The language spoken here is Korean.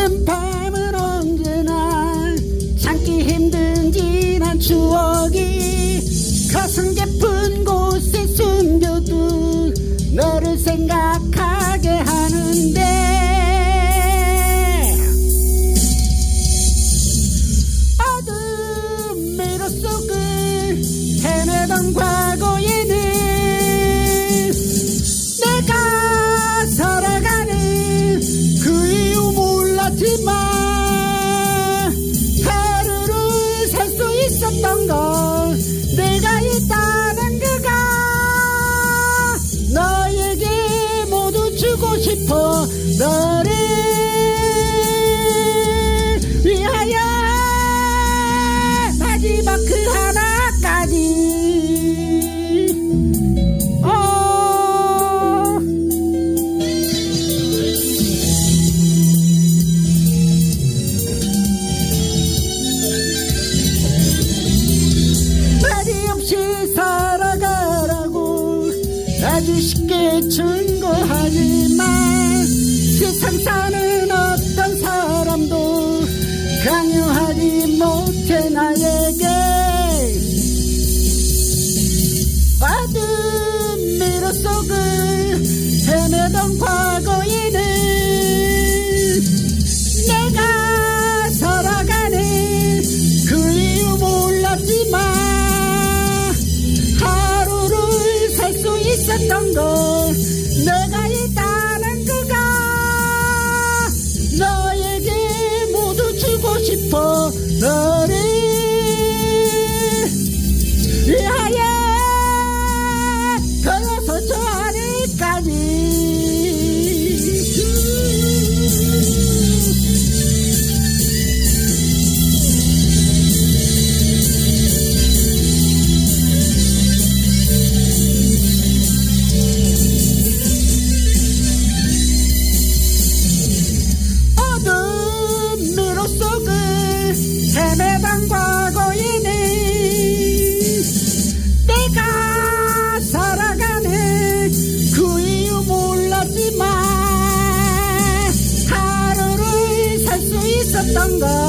늦은 밤은 언제나 참기 힘든 지난 추억이 가슴 깊은 곳에 숨겨둔 너를 생각하 아주 쉽게 증거하지만 세상 사는 어떤 사람도 강요하지 못해 나에게. 어둠 미로 속을 헤매던 과 tango.